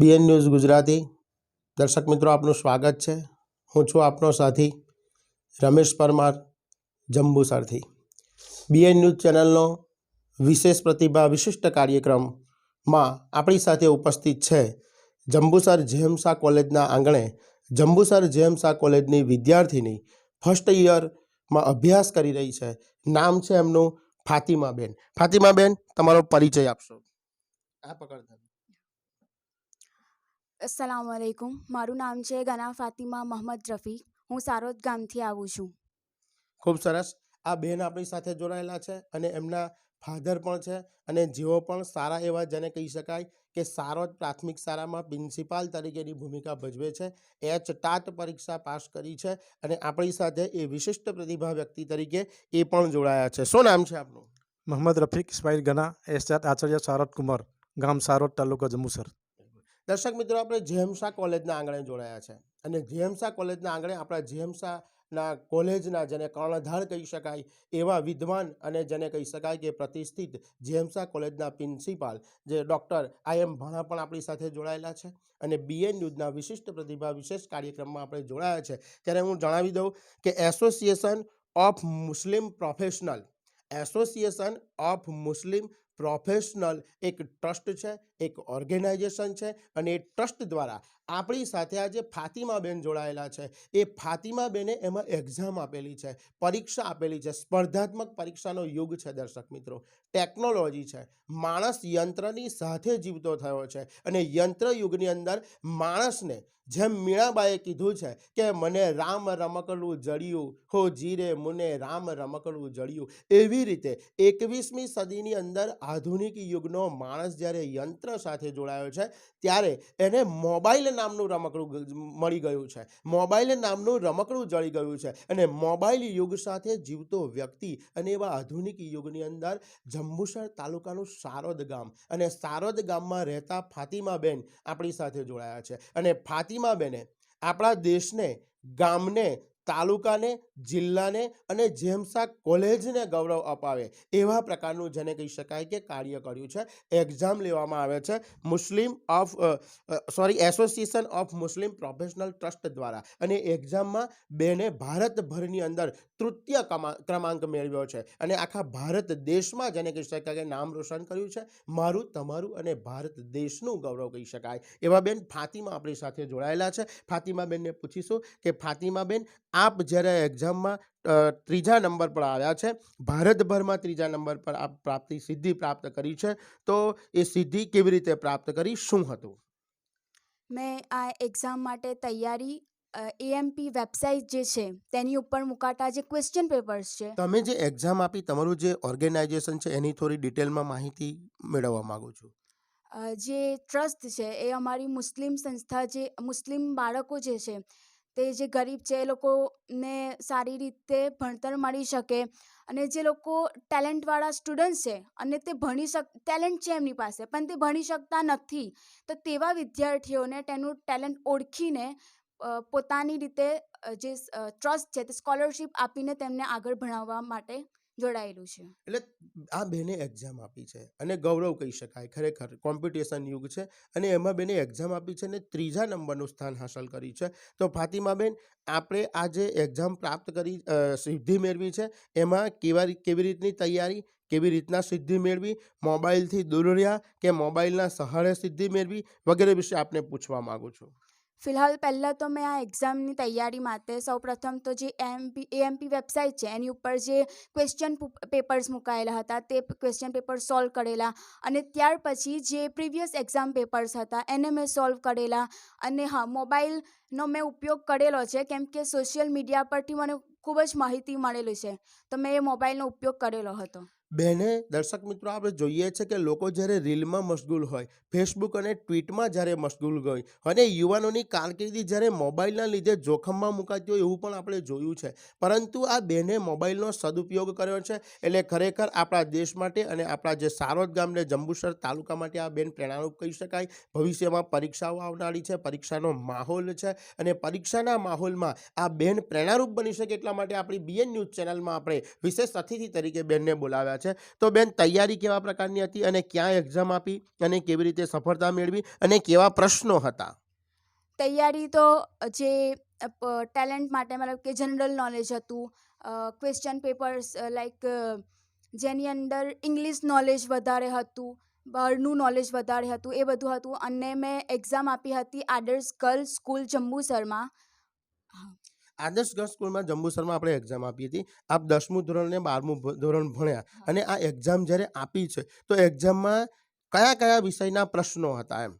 BN news Gujarati. દર્શક મિત્રો, આપનું સ્વાગત છે. હું છું આપનો સાથી રમેશ પરમાર, જંબુસરથી. બીએન ન્યૂઝ ચેનલનો વિશેષ પ્રતિભા, વિશિષ્ટ કાર્યક્રમમાં આપણી સાથે ઉપસ્થિત છે જંબુસર જેમસા કોલેજના આંગણે. જંબુસર જેમસા કોલેજની વિદ્યાર્થીની ફર્સ્ટ યરમાં અભ્યાસ કરી રહી છે. નામ છે એમનું ફાતિમાબેન. ફાતિમાબેન, તમારો પરિચય આપશો? આ પકડ અસલામ વાલેકુમ મારું નામ છે ગના ફાતિમા મોહમ્મદ રફીક હું સારોદ ગામથી આવું છું. ખૂબ સરસ. આ બેન આપણી સાથે જોડાયેલા છે અને એમના ફાધર પણ છે અને જેઓ પણ સારા એવા જેને કહી શકાય કે સારોદ પ્રાથમિક શાળામાં પ્રિન્સિપાલ તરીકેની ભૂમિકા ભજવે છે એચ ટાટ પરીક્ષા પાસ કરી છે અને આપણી સાથે એ વિશિષ્ટ પ્રતિભા વ્યક્તિ તરીકે એ પણ જોડાયા છે. શું નામ છે આપનું? મોહમ્મદ રફીક ઇસ્માઇલ ગના એસ આચાર્ય સારોદ કુમાર ગામ સારોદ તાલુકો જંબુસર. દર્શક મિત્રો, આપણે જેમસા કોલેજના આંગણે જોડાયા છે. અને જેમસા કોલેજના આંગણે આપણા જેમસાના કોલેજના, જેને કર્ણધાર કહી શકાય, એવા વિદ્વાન અને જેને કહી શકાય કે પ્રતિષ્ઠિત જેમસા કોલેજના પ્રિન્સિપાલ, જે ડૉક્ટર આઈ એમ ભણા પણ આપણી સાથે જોડાયેલા છે. અને બીએન ન્યૂઝના વિશિષ્ટ પ્રતિભા વિશેષ કાર્યક્રમમાં આપણે જોડાયા છે. ત્યારે હું જણાવી દઉં કે association of Muslim professional, association of Muslim professional એક ટ્રસ્ટ છે. એક ઓર્ગેનાઇઝેશન છે અને એ ટ્રસ્ટ દ્વારા આપણી સાથે આજે ફાતિમાબેન જોડાયેલા છે, એ ફાતિમાબેને એમાં એક્ઝામ આપેલી છે, પરીક્ષા આપેલી છે, સ્પર્ધાત્મક પરીક્ષાનો યુગ છે દર્શક મિત્રો. ટેકનોલોજી છે. માણસ યંત્રની સાથે જીવતો થયો છે અને યંત્ર યુગની અંદર માણસને જેમ મીણાબાએ કીધું છે કે મને રામ રમકડું જડિયું, હો જીરે મુને રામ રમકડું જડ્યું. એવી રીતે એકવીસમી સદીની અંદર આધુનિક યુગનો માણસ જ્યારે યંત્ર સાથે જોડાયો છે, ત્યારે એને મોબાઈલ નામનું રમકડું મળી ગયું છે. મોબાઈલ નામનું રમકડું જળી ગયું છે અને મોબાઈલ યુગ સાથે જીવતો વ્યક્તિ અને એવા આધુનિક યુગની અંદર જંબુસર તાલુકાનું સારોદ ગામ અને સારોદ ગામમાં રહેતા ફાતિમાબેન આપણી સાથે જોડાયા છે. અને ફાતિમાબેને આપણા દેશને, ગામને, તાલુકાને જિલ્લાને અને જેમસા કોલેજને ગૌરવ અપાવે. એવા પ્રકારનું જેને કહી શકાય કે કાર્ય કર્યું છે. એક્ઝામ લેવામાં આવે છે. Muslim of sorry association of Muslim professional trust દ્વારા. અને એક્ઝામમાં બેને ભારતભરની અંદર તૃતીય ક્રમાંક મેળવ્યો છે. અને આખા ભારત દેશમાં જેને કહી શકાય કે નામ રોશન કર્યું છે. મારું, તમારું અને ભારત દેશનું ગૌરવ કહી શકાય. એવા બેન ફાતિમા આપણી સાથે જોડાયેલા છે. ફાતિમાબેનને પૂછીશું કે ફાતિમાબેન, આપ જ્યારે એક્ઝામમાં અ, ત્રીજા નંબર પર આવ્યા છે. ભારતભરમાં ત્રીજા નંબર પર આ પ્રાપ્તિ સિદ્ધિ પ્રાપ્ત કરી છે. તો એ સિદ્ધિ કેવી રીતે પ્રાપ્ત કરી? શું હતું? મેં આ એક્ઝામ માટે તૈયારી એએમપી વેબસાઇટ જે છે તેની ઉપર મુકાતા જે ક્વેશ્ચન પેપર્સ છે. તમે જે એક્ઝામ આપી તમારું જે ઓર્ગેનાઇઝેશન છે એની થોડી ડિટેલમાં માહિતી મેળવવા માંગુ છું? જે ટ્રસ્ટ છે એ અમારી મુસ્લિમ સંસ્થા જે મુસ્લિમ બાળકો જે છે તે જે ગરીબ છે, એ લોકોને સારી રીતે ભણતર મળી શકે અને જે લોકો ટેલેન્ટવાળા સ્ટુડન્ટ્સ છે, અને તે ભણી શક ટેલેન્ટ છે એમની પાસે, પણ તે ભણી શકતા નથી, તો તેવા વિદ્યાર્થીઓને તેનું ટેલેન્ટ ઓળખીને પોતાની રીતે જે ટ્રસ્ટ છે, તે સ્કોલરશિપ આપીને તેમને આગળ ભણાવવા માટે જોડાયેલું છે. એટલે આ બેને એક્ઝામ આપી છે અને ગૌરવ કહી શકાય, ખરેખર કોમ્પિટિશન યુગ છે અને એમાં બેને એક્ઝામ આપી છે અને ત્રીજા નંબરનું સ્થાન હાંસલ કર્યું છે. તો ફાતિમાબેન આપણે આ જે એક્ઝામ પ્રાપ્ત કરી સિદ્ધિ મેળવી છે, એમાં કેવા કેવી રીતની તૈયારી, કેવી રીતના સિદ્ધિ મેળવી, મોબાઈલથી દૂર રહ્યા કે મોબાઈલના સહારે સિદ્ધિ મેળવી વગેરે વિશે આપને પૂછવા માગું છું? ફિલહાલ પહેલાં તો મેં આ એક્ઝામની તૈયારી માટે સૌપ્રથમ તો જે એમપી એએમપી વેબસાઇટ છે એની ઉપર જે ક્વેશ્ચન પેપર્સ મુકાયેલા હતા તે ક્વેશ્ચન પેપર સોલ્વ કરેલા અને ત્યાર પછી જે પ્રીવિયસ એક્ઝામ પેપર્સ હતા એને મેં સોલ્વ કરેલા અને હા મોબાઈલનો મેં ઉપયોગ કરેલો છે કેમ કે સોશિયલ મીડિયા પરથી મને ખૂબ જ માહિતી મળેલી છે તો મેં એ મોબાઈલનો ઉપયોગ કરેલો હતો બેને દર્શક મિત્રો, આપણે જોઈએ છે કે લોકો જ્યારે રીલમાં મશગુલ હોય, ફેસબુક અને ટ્વીટમાં જ્યારે મશગુલ હોય અને યુવાનોની કારકિર્દી જ્યારે મોબાઈલના લીધે જોખમમાં મુકાતી હોય એવું પણ આપણે જોયું છે. પરંતુ આ બેને મોબાઈલનો સદુપયોગ કર્યો છે એટલે ખરેખર આપણા દેશ માટે અને આપણા જે સારોદ ગામને જંબુસર તાલુકા માટે આ બેન પ્રેરણારૂપ કહી શકાય. ભવિષ્યમાં પરીક્ષાઓ આવનારી છે, પરીક્ષાનો માહોલ છે અને પરીક્ષાના માહોલમાં આ બેન પ્રેરણારૂપ બની શકે એટલા માટે આપણી બીએન ન્યૂઝ ચેનલમાં આપણે વિશેષ અતિથિ તરીકે બેનને બોલાવ્યા છે. છે તો બેન, તૈયારી કેવા પ્રકારની હતી અને ક્યાં એક્ઝામ આપી અને કેવી રીતે સફળતા મેળવી અને કેવા પ્રશ્નો હતા? તૈયારી તો, જે ટેલેન્ટ માટે મતલબ કે જનરલ નોલેજ હતું ક્વેશ્ચન પેપર્સ લાઈક જેની અંદર ઇંગ્લિશ નોલેજ વધારે હતું, બહારનું નોલેજ વધારે હતું, એ બધું હતું. અને મેં એક્ઝામ આપી હતી આદર્શ ગર્લ્સ સ્કૂલ જંબુસરમાં. આદર્શ ગર્લ્સ સ્કૂલમાં જંબુસરમાં આપણે એક્ઝામ આપી હતી આપ દસમું ધોરણ ને બારમું ધોરણ ભણ્યા અને આ એક્ઝામ જ્યારે આપી છે તો એક્ઝામમાં કયા કયા વિષયના પ્રશ્નો હતા એમ?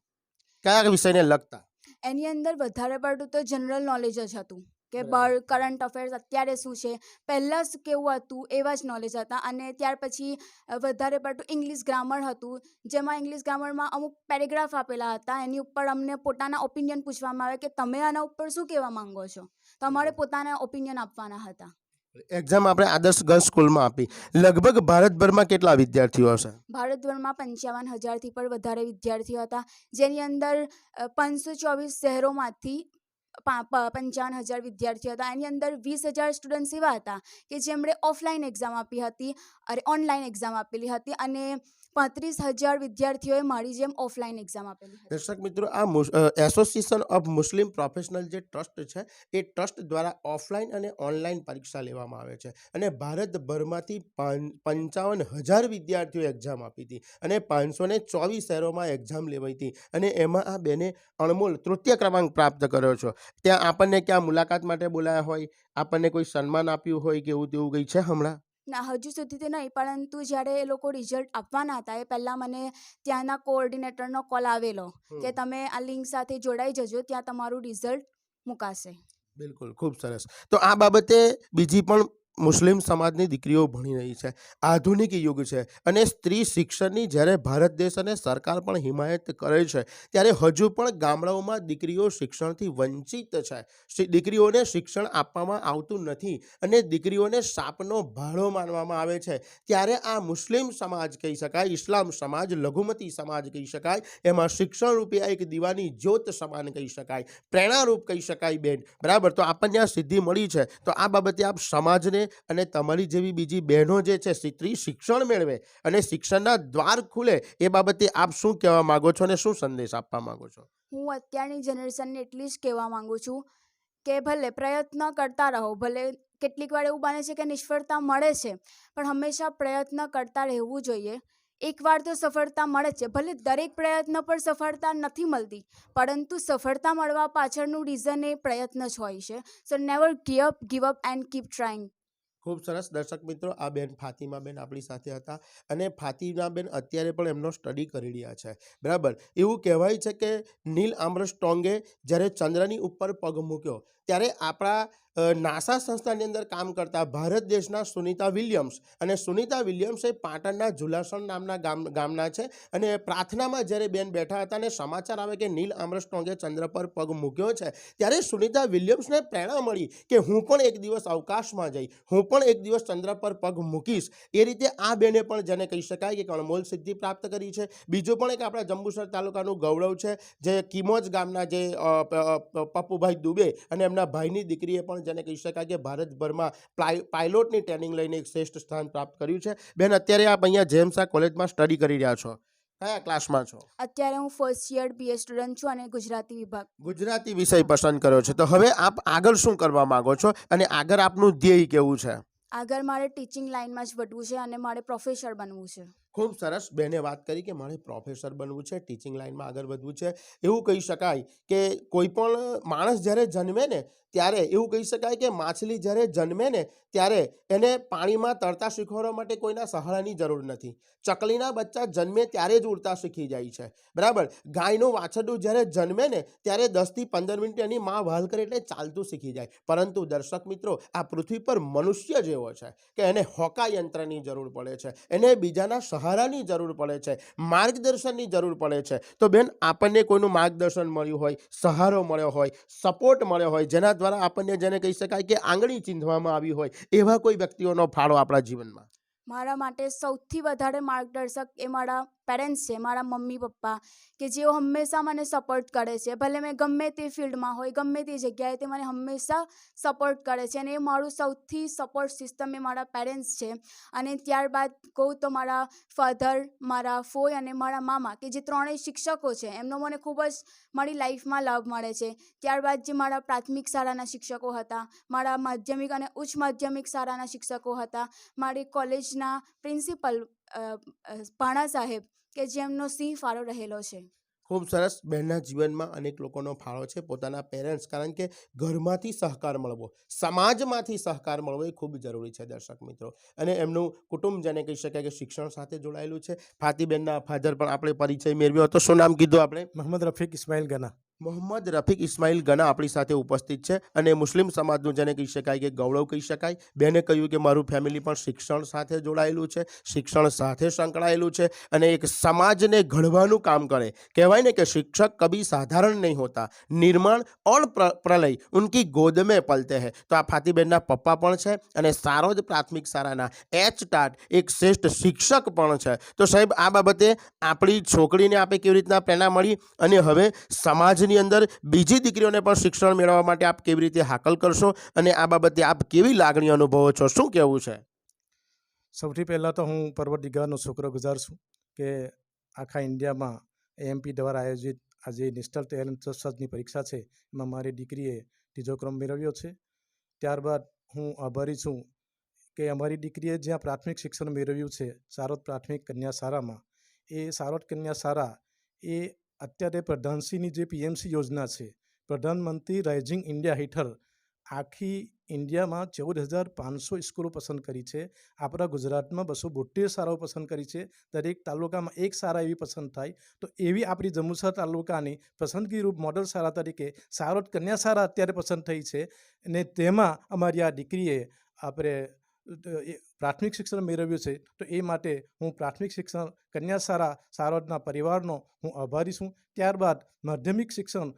કયા વિષયને લગતા? એની અંદર વધારે પડતું તો જનરલ નોલેજ જ હતું. કે બળ કરંટ અફેર્સ અત્યારે શું છે? પહેલાં શું કેવું હતું એવા જ નોલેજ હતા અને ત્યાર પછી વધારે પડતું ઇંગ્લિશ ગ્રામર હતું જેમાં ઇંગ્લિશ ગ્રામરમાં અમુક પેરેગ્રાફ આપેલા હતા એની ઉપર અમને પોતાના ઓપિનિયન પૂછવામાં આવે કે તમે આના ઉપર શું કહેવા માંગો છો? તમારે પોતાના ઓપિનિયન આપવાના હતા. એક્ઝામ આપણે આદર્શ ગર્લ્સ સ્કૂલમાં આપી. લગભગ ભારતભરમાં કેટલા વિદ્યાર્થીઓ હશે? ભારતભરમાં પંચાવન હજારથી પણ વધારે વિદ્યાર્થીઓ હતા જેની અંદર પાંચસો ચોવીસ શહેરોમાંથી પંચાવન હજાર વિદ્યાર્થીઓ હતા. એની અંદર વીસ હજાર સ્ટુડન્ટ્સ એવા હતા કે જેમણે ઓફલાઈન એક્ઝામ આપી હતી અરે ઓનલાઈન એક્ઝામ આપેલી હતી અને પાંત્રીસ હજાર વિદ્યાર્થીઓએ મારી જેમ ઓફલાઈન એક્ઝામ આપેલી દર્શક મિત્રો, આ એસોસિએશન ઓફ મુસ્લિમ પ્રોફેશનલ જે ટ્રસ્ટ છે, એ ટ્રસ્ટ દ્વારા ઓફલાઈન અને ઓનલાઈન પરીક્ષા લેવામાં આવે છે. અને ભારતભરમાંથી પંચાવન હજાર વિદ્યાર્થીઓ એક્ઝામ આપી હતી અને પાંચસો ને ચોવીસ શહેરોમાં એક્ઝામ લેવાઈ હતી. અને એમાં આ બેને અણમોલ તૃતીય ક્રમાંક પ્રાપ્ત કર્યો છો. ત્યાં આપણને ક્યાં મુલાકાત માટે બોલાયા હોય, આપણને કોઈ સન્માન આપ્યું હોય કે એવું તેવું કંઈ છે હમણાં? ના હજુ સુધી તો નહીં પરંતુ જ્યારે એ લોકો રિઝલ્ટ આપવાના હતા એ પહેલાં મને ત્યાંના કોઓર્ડિનેટરનો કોલ આવેલો કે તમે આ લિંક સાથે જોડાઈ જજો ત્યાં તમારું રિઝલ્ટ મુકાશે. બિલકુલ ખૂબ સરસ. તો આ બાબતે બીજી પણ મુસ્લિમ સમાજની દીકરીઓ ભણી રહી છે, આધુનિક યુગ છે અને સ્ત્રી શિક્ષણની જ્યારે ભારત દેશ અને સરકાર પણ હિમાયત કરે છે, ત્યારે હજુ પણ ગામડાઓમાં દીકરીઓ શિક્ષણથી વંચિત છે. દીકરીઓને શિક્ષણ આપવામાં આવતું નથી અને દીકરીઓને સાપનો ભાડો માનવામાં આવે છે. ત્યારે આ મુસ્લિમ સમાજ કહી શકાય, ઇસ્લામ સમાજ, લઘુમતી સમાજ કહી શકાય, એમાં શિક્ષણ રૂપે એક દીવાની જ્યોત સમાન કહી શકાય, પ્રેરણારૂપ કહી શકાય બેન. બરાબર? તો આપણને આ સિદ્ધિ મળી છે. તો આ બાબતે આપ સમાજને અને તમારી જેવી બીજી બહેનો જે છે, સ્ત્રી શિક્ષણ મેળવે અને શિક્ષણના દ્વાર ખુલે એ બાબતે આપ શું કહેવા માંગો છો અને શું સંદેશ આપવા માગો છો? હું અત્યારની જનરેશનને એટલી જ કહેવા માંગુ છું કે ભલે પ્રયત્ન કરતા રહો, ભલે કેટલીક વાર એવું બને છે કે નિષ્ફળતા મળે છે, પણ હંમેશા પ્રયત્ન કરતા રહેવું જોઈએ. એકવાર તો સફળતા મળે છે, ભલે દરેક પ્રયત્ન પર સફળતા નથી મળતી, પરંતુ સફળતા મળવા પાછળનું રીઝન એ પ્રયત્ન જ હોય છે. So never give up give up and keep trying ખૂબ સરસ દર્શક મિત્રો, આ બેન ફાતિમાબેન આપણી સાથે હતા અને ફાતિમાબેન અત્યારે પણ એમનો સ્ટડી કરી રહ્યા છે. બરાબર? એવું કહેવાય છે કે નીલ આમરસ્ટોંગે જ્યારે ચંદ્રની ઉપર પગ મૂક્યો ત્યારે આપણા નાસા સંસ્થાની અંદર કામ કરતા ભારત દેશના સુનિતા વિલિયમ્સ અને સુનિતા વિલિયમ્સ એ પાટણના ઝુલાસણ નામના ગામ, ગામના છે અને પ્રાર્થનામાં જ્યારે બેન બેઠા હતા અને સમાચાર આવે કે નીલ આમરસ્ટોંગે ચંદ્ર પર પગ મૂક્યો છે, ત્યારે સુનિતા વિલિયમ્સને પ્રેરણા મળી કે હું પણ એક દિવસ અવકાશમાં જઈ હું પણ એક દિવસ ચંદ્ર પર પગ મૂકીશ. એ રીતે આ બેને પણ જેને કહી શકાય કે અણમોલ સિદ્ધિ પ્રાપ્ત કરી છે. બીજું પણ એક આપણા જંબુસર તાલુકાનું ગૌરવ છે, જે કિમોજ ગામના જે પપ્પુભાઈ દુબે અને એમના ભાઈની દીકરીએ પણ જેને કહી શકાય કે ભારતભરમાં પાયલોટની ટ્રેનિંગ લઈને એક શ્રેષ્ઠ સ્થાન પ્રાપ્ત કર્યું છે. બેન અત્યારે આપ અહીંયા જેમ્સા કોલેજમાં સ્ટડી કરી રહ્યા છો. કયા ક્લાસમાં છો? અત્યારે હું ફર્સ્ટ યર બીએ સ્ટુડન્ટ છું અને ગુજરાતી વિભાગ. ગુજરાતી વિષય પસંદ કર્યો છે. તો હવે આપ આગળ શું કરવા માંગો છો અને આગળ આપનું ધ્યેય કેવું છે? આગળ મારે ટીચિંગ લાઇનમાં જ વધવું છે અને મારે પ્રોફેસર બનવું છે. ખૂબ સરસ. બેને વાત કરી કે મારે પ્રોફેસર બનવું છે ટીચિંગ લાઇનમાં આગળ વધવું છે. એવું કહી શકાય કે કોઈ પણ માણસ જ્યારે જન્મે ને ત્યારે એવું કહી શકાય કે માછલી જ્યારે જન્મે ને ત્યારે એને પાણીમાં તરતા શીખવાડવા માટે કોઈના સહારાની જરૂર નથી. ચકલીના બચ્ચા જન્મે ત્યારે જ ઉડતા શીખી જાય છે. બરાબર? ગાયનું વાછરડું જ્યારે જન્મે ને ત્યારે દસથી પંદર મિનિટ એની માં વહાલ કરે એટલે ચાલતું શીખી જાય. પરંતુ દર્શક મિત્રો, આ પૃથ્વી પર મનુષ્ય જેવો છે કે એને હોકા યંત્રની જરૂર પડે છે. એને બીજાના સહારાની જરૂર પડે છે, માર્ગદર્શનની જરૂર પડે છે. તો બેન, આપણને કોઈનું માર્ગદર્શન મળ્યું હોય, સહારો મળ્યો હોય, સપોર્ટ મળ્યો હોય, જેના દ્વારા આપણને જેને કહી શકાય કે આંગળી ચીંધવામાં આવી હોય, એવા કોઈ વ્યક્તિઓનો ફાળો આપણા જીવનમાં? મારા માટે સૌથી વધારે માર્ગદર્શક એ મારા પેરેન્ટ્સ છે, મારા મમ્મી, પપ્પા, કે જેઓ હંમેશા મને સપોર્ટ કરે છે. ભલે મેં ગમે તે ફિલ્ડમાં હોય, ગમે તે જગ્યાએ તે મને હંમેશા સપોર્ટ કરે છે અને એ મારું સૌથી સપોર્ટ સિસ્ટમ એ મારા પેરેન્ટ્સ છે. અને ત્યારબાદ કહું તો મારા ફાધર મારા ફોય અને મારા મામા, કે જે ત્રણેય શિક્ષકો છે, એમનો મને ખૂબ જ મારી લાઈફમાં લાભ મળે છે. ત્યારબાદ જે મારા પ્રાથમિક શાળાના શિક્ષકો હતા, મારા માધ્યમિક અને ઉચ્ચ માધ્યમિક શાળાના શિક્ષકો હતા, મારી કોલેજના પ્રિન્સિપલ ભાણા સાહેબ કે જેમનો સિંહ ફાળો રહેલો છે. ખૂબ સરસ. બહેનના જીવનમાં અનેક લોકોનો ફાળો છે પોતાના પેરેન્ટ્સ કારણ કે ઘરમાંથી સહકાર મળવો સમાજમાંથી સહકાર મળવો એ ખૂબ જરૂરી છે દર્શક મિત્રો. અને એમનું કુટુંબ જેને કહી શકાય કે શિક્ષણ સાથે જોડાયેલું છે. ફાતીબેનના ફાધર પણ આપણે પરિચય મેળવ્યો હતો. શું નામ કીધું આપણે? મોહમ્મદ રફીક ઇસ્માઇલ ગના. મોહમ્મદ રફીક ઇસ્માઇલ ગના આપણી સાથે ઉપસ્થિત છે અને મુસ્લિમ સમાજનું જેને કહી શકાય કે ગૌરવ કહી શકાય, બેને કહ્યું કે મારું ફેમિલી પણ શિક્ષણ સાથે જોડાયેલું છે, શિક્ષણ સાથે સંકળાયેલું છે અને એક સમાજને ઘડવાનું કામ કરે. કહેવાય ને કે શિક્ષક કભી સાધારણ નહીં હોતા. નિર્માણ ઓર પ્ર- પ્રલય ઉનકી ગોદ મેં પલતે હૈ. તો આ ફાતીબેનના પપ્પા પણ છે અને સારો જ પ્રાથમિક શાળાના એચ ટાટ એક શ્રેષ્ઠ શિક્ષક પણ છે. તો સાહેબ, આ બાબતે આપણી છોકરીને આપે કેવી રીતના પ્રેરણા મળી અને હવે સમાજની અંદર બીજી દીકરીઓને પણ શિક્ષણ મેળવવા માટે આપ કેવી રીતે હાકલ કરશો અને આ બાબતે આપ કેવી લાગણી અનુભવો છો? શું કહેવું છે? સૌથી પહેલાં તો હું પરવરદિગારનો શુક્રગુજાર છું કે આખા ઇન્ડિયામાં એએમપી દ્વારા આયોજિત આજે નેશનલ ટેલેન્ટ પરીક્ષા છે, એમાં મારી દીકરીએ ત્રીજો ક્રમ મેળવ્યો છે. ત્યારબાદ હું આભારી છું કે અમારી દીકરીએ જ્યાં પ્રાથમિક શિક્ષણ મેળવ્યું છે, સારોદ પ્રાથમિક કન્યા શાળામાં એ સારોદ કન્યા શાળા એ અત્યારે પ્રધાનશ્રીની જે પીએમસી યોજના છે, પ્રધાનમંત્રી રાઇઝિંગ ઇન્ડિયા હેઠળ આખી ઇન્ડિયામાં ચૌદ હજાર પાંચસો સ્કૂલો પસંદ કરી છે. આપણા ગુજરાતમાં બસો બોતેર શાળાઓ પસંદ કરી છે. દરેક તાલુકામાં એક શાળા એવી પસંદ થાય. તો એવી આપણી જંબુસર તાલુકાની પસંદગીરૂપ મોડલ શાળા તરીકે સારોદ કન્યા શાળા અત્યારે પસંદ થઈ છે. અને તેમાં અમારી આ દીકરીએ આપણે પ્રાથમિક શિક્ષણ મેળવ્યું છે, તો એ માટે હું પ્રાથમિક શિક્ષણ કન્યા સારા સારોદના પરિવારનો હું આભારી છું. ત્યારબાદ માધ્યમિક શિક્ષણ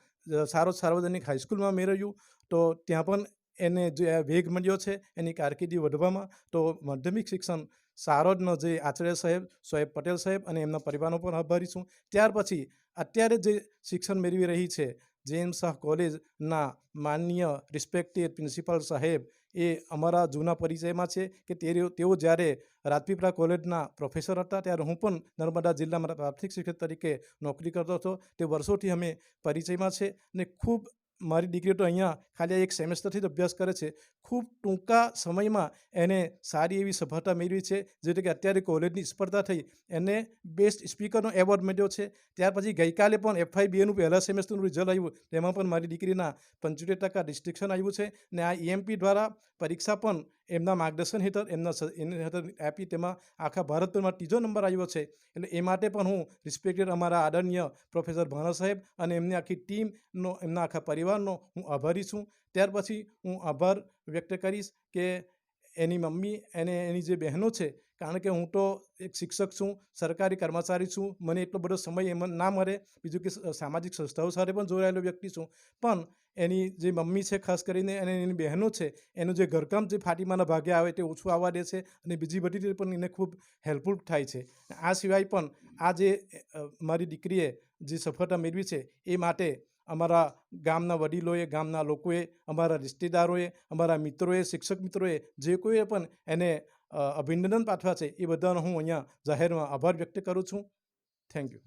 સારોદ સાર્વજનિક હાઈસ્કૂલમાં મેળવ્યું, તો ત્યાં પણ એને જે વેગ મળ્યો છે, એની કારકિર્દી વધવામાં, તો માધ્યમિક શિક્ષણ સારોદનો જે આચાર્ય સાહેબ, સોએબ પટેલ સાહેબ અને એમના પરિવારનો પણ આભારી છું. ત્યાર પછી અત્યારે જે શિક્ષણ મેળવી રહી છે જેએમ શાહ કોલેજના માનનીય રિસ્પેક્ટેડ પ્રિન્સિપાલ સાહેબ એ અમારા જૂના પરિચયમાં છે કે તેઓ જ્યારે રાજપીપળા કોલેજના પ્રોફેસર હતા ત્યારે હું પણ નર્મદા જિલ્લામાં પ્રાથમિક શિક્ષક તરીકે નોકરી કરતો હતો. તે વર્ષોથી અમે પરિચયમાં છે અને ખૂબ મારી દીકરી તો અહીંયા ખાલી એક સેમેસ્ટરથી જ અભ્યાસ કરે છે. ખૂબ ટૂંકા સમયમાં એને સારી એવી સફળતા મેળવી છે જેથી કે અત્યારે કોલેજની સ્પર્ધા થઈ. એને બેસ્ટ સ્પીકરનો એવોર્ડ મળ્યો છે. ત્યાર પછી ગઈકાલે પણ એફઆઈ બીએનું પહેલા સેમેસ્ટરનું રિઝલ્ટ આવ્યું. તેમાં પણ મારી દીકરીના પંચોતેર ટકા ડિસ્ટિંક્શન આવ્યું છે ને આ ઈએમપી દ્વારા પરીક્ષા પણ એમના માર્ગદર્શન હેઠળ, એમના એની હેઠળ આપી તેમાં આખા ભારતભરમાં ત્રીજો નંબર આવ્યો છે. એટલે એ માટે પણ હું રિસ્પેક્ટેડ અમારા આદરણીય પ્રોફેસર ભાણા સાહેબ અને એમની આખી ટીમનો, એમના આખા પરિવારનો હું આભારી છું. ત્યાર પછી હું આભાર વ્યક્ત કરીશ કે એની મમ્મી અને એની જે બહેનો છે, કારણ કે હું તો એક શિક્ષક છું, સરકારી કર્મચારી છું, મને એટલો બધો સમય એમ ના મળે. બીજું કે સામાજિક સંસ્થાઓ સાથે પણ જોડાયેલો વ્યક્તિ છું. પણ એની જે મમ્મી છે, ખાસ કરીને, અને એની બહેનો છે, એનું જે ઘરકામ જે ફાટીમાના ભાગે આવે તે ઓછું આવવા દે છે અને બીજી બધી રીતે પણ એને ખૂબ હેલ્પફુલ થાય છે. આ સિવાય પણ આ જે મારી દીકરીએ જે સફળતા મેળવી છે, એ માટે અમારા ગામના વડીલોએ, ગામના લોકોએ, અમારા રિશ્તેદારોએ, અમારા મિત્રોએ, શિક્ષક મિત્રોએ જે કોઈએ પણ એને અભિનંદન પાઠવ્યા છે, એ બધાનો હું અહીંયા જાહેરમાં આભાર વ્યક્ત કરું છું. Thank you.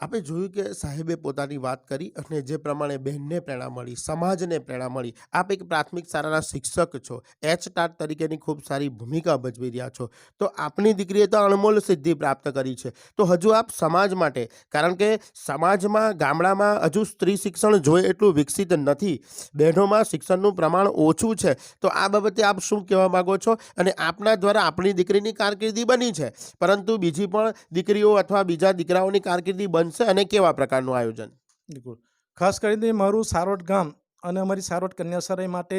આપણે જોયું કે સાહેબે પોતાની વાત કરી અને જે પ્રમાણે બહેનને પ્રેરણા મળી, સમાજને પ્રેરણા મળી. આપ એક પ્રાથમિક શાળાના શિક્ષક છો. એચ ટાટ તરીકેની ખૂબ સારી ભૂમિકા ભજવી રહ્યા છો. તો આપની દીકરીએ તો અણમોલ સિદ્ધિ પ્રાપ્ત કરી છે. તો હજુ આપ સમાજ માટે, કારણ કે સમાજમાં, ગામડામાં હજુ સ્ત્રી શિક્ષણ જોઈએ એટલું વિકસિત નથી. બહેનોમાં શિક્ષણનું પ્રમાણ ઓછું છે. તો આ બાબતે આપ શું કહેવા માગો છો? અને આપના દ્વારા આપણી દીકરીની કારકિર્દી બની છે. પરંતુ બીજી પણ દીકરીઓ અથવા બીજા દીકરાઓની કારકિર્દી બનશે અને કેવા પ્રકારનું આયોજન? બિલકુલ. ખાસ કરીને મારું સારોટ ગામ અને અમારી સારોટ કન્યાશાળા માટે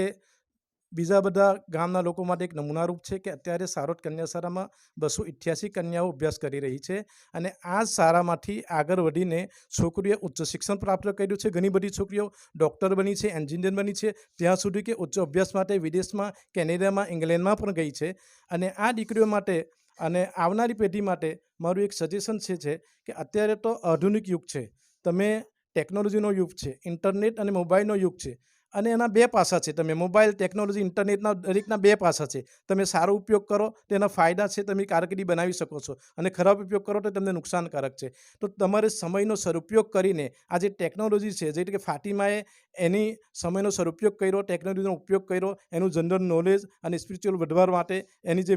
બીજા બધા ગામના લોકો માટે એક નમૂનારૂપ છે કે અત્યારે સારોટ કન્યાશાળામાં બસો ઇઠ્યાસી કન્યાઓ અભ્યાસ કરી રહી છે અને આ શાળામાંથી આગળ વધીને છોકરીઓએ ઉચ્ચ શિક્ષણ પ્રાપ્ત કર્યું છે. ઘણી બધી છોકરીઓ ડૉક્ટર બની છે, એન્જિનિયર બની છે, ત્યાં સુધી કે ઉચ્ચ અભ્યાસ માટે વિદેશમાં, કેનેડામાં, ઇંગ્લેન્ડમાં પણ ગઈ છે અને આ દીકરીઓ માટે અને આવનારી પેઢી માટે મારું એક સજેશન છે છે કે અત્યારે તો આધુનિક યુગ છે. તમે ટેકનોલોજીનો યુગ છે ઇન્ટરનેટ અને મોબાઈલનો યુગ છે. અને એના બે પાસા છે. તમે મોબાઈલ, ટેકનોલોજી, ઇન્ટરનેટના દરેકના બે પાસા છે. તમે સારો ઉપયોગ કરો તો એના ફાયદા છે તમે કારકિર્દી બનાવી શકો છો. અને ખરાબ ઉપયોગ કરો તો તમને નુકસાનકારક છે. તો તમારે સમયનો સદુપયોગ કરીને આ જે ટેકનોલોજી છે, જે કે ફાતિમાએ એની સમયનો સદુપયોગ કર્યો, ટેકનોલોજીનો ઉપયોગ કર્યો, એનું જનરલ નોલેજ અને સ્પિરિચ્યુઅલ વધવા માટે એની જે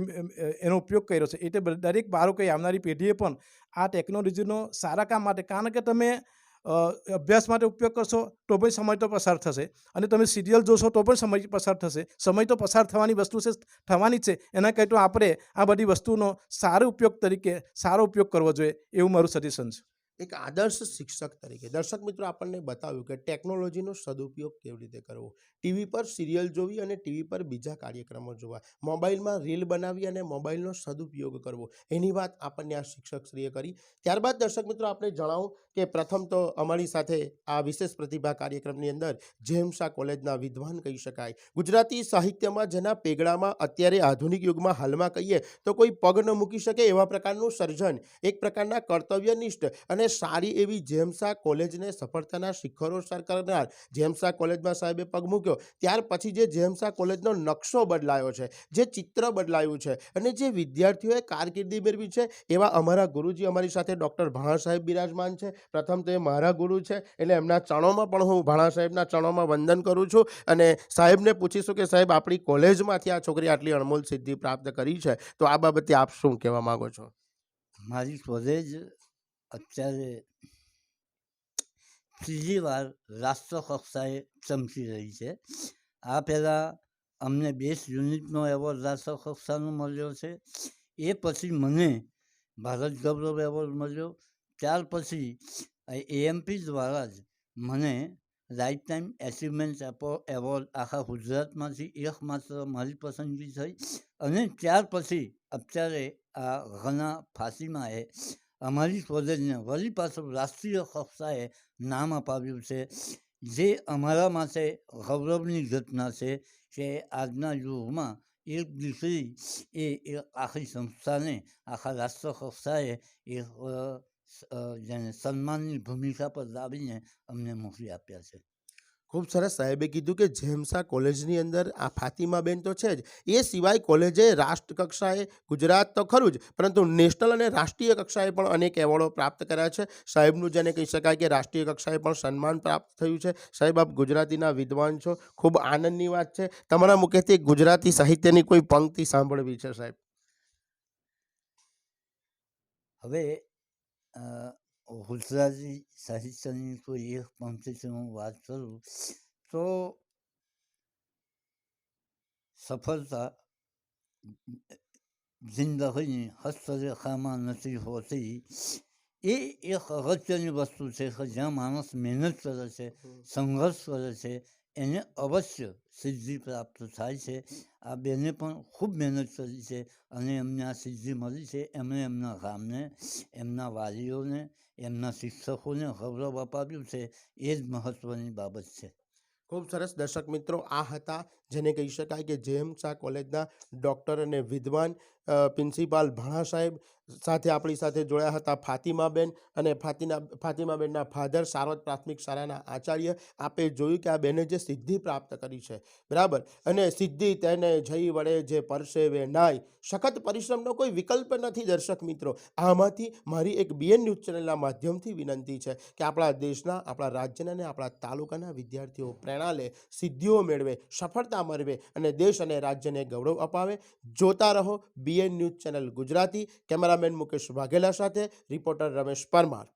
એનો ઉપયોગ કર્યો છે. એટલે દરેક બાળકોએ આવનારી પેઢીએ પણ આ ટેકનોલોજીનો સારા કામ માટે. કારણ કે તમે અભ્યાસ માટે ઉપયોગ કરશો તો પણ સમય તો પસાર થશે. અને તમે સિરિયલ જોશો તો પણ સમય પસાર થશે. સમય તો પસાર થવાની વસ્તુ છે, થવાની છે. એના કંઈ તો આપણે આ બધી વસ્તુનો સારો ઉપયોગ તરીકે સારો ઉપયોગ કરવો જોઈએ એવું મારું સજેશન છે. એક આદર્શ શિક્ષક તરીકે. દર્શક મિત્રો, આપણને બતાવ્યું કે ટેકનોલોજીનો સદુપયોગ કેવી રીતે કરવો? ટીવી પર સિરિયલ જોવી અને ટીવી પર બીજા કાર્યક્રમો જોવા. મોબાઈલમાં રીલ બનાવી અને મોબાઈલનો સદુપયોગ કરવો. એની વાત આપણને આ શિક્ષકશ્રીએ કરી. ત્યારબાદ દર્શક મિત્રો, આપણે જણાવું કે પ્રથમ તો અમારી સાથે આ વિશેષ પ્રતિભા કાર્યક્રમની અંદર જેમ્સા કોલેજના વિદ્વાન કહી શકાય. ગુજરાતી સાહિત્યમાં જેના પેગડામાં અત્યારે આધુનિક યુગમાં હાલમાં કહીએ તો કોઈ પગ ન મૂકી શકે એવા પ્રકારનું સર્જન. એક પ્રકારના કર્તવ્યનિષ્ઠ અને સારી એવી જેમસા કોલેજને સફળતાના શિખરો સર કરનાર જેમસા કોલેજમાં સાહેબે પગ મૂક્યો, ત્યાર પછી જે જેમસા કોલેજનો નકશો બદલાયો છે, જે ચિત્ર બદલાયું છે અને જે વિદ્યાર્થીઓએ કારકિર્દી મેળવી છે, એવા અમારા ગુરુજી અમારી સાથે ડૉક્ટર ભાણા સાહેબ બિરાજમાન છે. પ્રથમ તો એ મારા ગુરુ છે એટલે એમના ચણોમાં પણ હું ભાણા સાહેબના ચણોમાં વંદન કરું છું અને સાહેબને પૂછીશું કે સાહેબ આપણી કોલેજમાંથી આ છોકરી આટલી અણમોલ સિદ્ધિ પ્રાપ્ત કરી છે, તો આ બાબતે આપ શું કહેવા માગો છો? મારી કોલેજ અત્યારે ત્રીજી વાર રાષ્ટ્ર કક્ષાએ ચમકી રહી છે. આ પહેલાં અમને બેસ્ટ યુનિટનો એવોર્ડ રાષ્ટ્ર કક્ષાનો મળ્યો છે. એ પછી મને ભારત ગૌરવ એવોર્ડ મળ્યો. ત્યાર પછી એએમપી દ્વારા જ મને લાઈફ ટાઈમ એચિવમેન્ટ એવોર્ડ આખા ગુજરાતમાંથી એકમાત્ર મારી પસંદગી થઈ. અને ત્યાર પછી અત્યારે આ ઘણા ફાંસીમાએ અમારી કોલેજને વળી પાછું રાષ્ટ્રીય કક્ષાએ નામ અપાવ્યું છે. જે અમારા માટે ગૌરવની ઘટના છે કે આજના યુગમાં એક દીકરી એ આખી સંસ્થાને આખા રાષ્ટ્ર કક્ષાએ અ, જેને સન્માનની ભૂમિકા પર લાવીને અમને મોકલી આપ્યા છે. ખૂબ સરસ. સાહેબે કીધું કે જેમસા કોલેજની અંદર આ ફાતિમાબેન તો છે જ. એ સિવાય કોલેજે રાષ્ટ્ર કક્ષાએ ગુજરાત તો ખરું જ, પરંતુ નેશનલ અને રાષ્ટ્રીય કક્ષાએ પણ અનેક એવોર્ડો પ્રાપ્ત કર્યા છે. સાહેબનું જેને કહી શકાય કે રાષ્ટ્રીય કક્ષાએ પણ સન્માન પ્રાપ્ત થયું છે. સાહેબ, આપ ગુજરાતીના વિદ્વાન છો. ખૂબ આનંદની વાત છે. તમારા મુખેથી ગુજરાતી સાહિત્યની કોઈ પંક્તિ સાંભળવી છે, સાહેબ? હવે ગુજરાતી સાહિત્યની કોઈ એક પંક્તિથી હું વાત કરું તો સફળતા જિંદગીની હસ્તરેખામાં નથી હોતી. એ એક અગત્યની વસ્તુ છે કે જ્યાં માણસ મહેનત કરે છે સંઘર્ષ કરે છે એને અવશ્ય સિદ્ધિ પ્રાપ્ત થાય છે. આ બેને પણ ખૂબ મહેનત કરી છે અને એમને આ સિદ્ધિ મળી છે. એમણે એમના ગામને, એમના વાલીઓને, એમના શિક્ષકોને ગૌરવ અપાવ્યું છે. એ જ મહત્ત્વની બાબત છે. ખૂબ સરસ દર્શક મિત્રો, આ હતા જેને કહી શકાય કે જેમ શાહ કોલેજના ડૉક્ટર અને વિદ્વાન પ્રિન્સિપાલ ભાણા સાહેબ સાથે આપણી સાથે જોડાયા હતા. ફાતિમાબેન અને ફાતિના, ફાતિમાબેનના ફાધર સારવત પ્રાથમિક શાળાના આચાર્ય આપે જોયું કે આ બેને જે સિદ્ધિ પ્રાપ્ત કરી છે. બરાબર? અને સિદ્ધિ તેને જઈ વડે જે પરસેવે નાય. સખત પરિશ્રમનો કોઈ વિકલ્પ નથી દર્શક મિત્રો. આમાંથી મારી એક બીએન ન્યૂઝ ચેનલના માધ્યમથી વિનંતી છે કે આપણા દેશના, આપણા રાજ્યના અને આપણા તાલુકાના વિદ્યાર્થીઓ પ્રેરણા લે સિદ્ધિઓ મેળવે, સફળતા મેળવે અને દેશ અને રાજ્યને ગૌરવ અપાવે. જોતા રહો BN news channel Gujarati. Cameraman Mukesh Vaghela સાથે રિપોર્ટર રમેશ પરમાર.